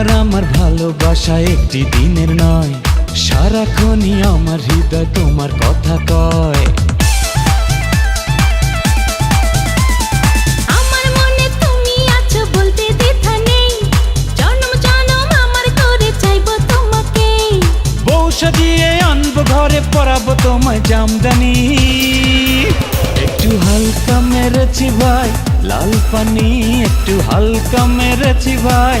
তোমার আমার ভালোবাসা একটি দিনের নয়। সারাক্ষণই আমার হৃদয় তোমার কথা কয়। সাজিয়ে আনব ঘরে পরাবো তোমায় জামদানি। একটু হালকা মেরেছি ভাই লাল পানি একটু হালকা মেরেছি ভাই।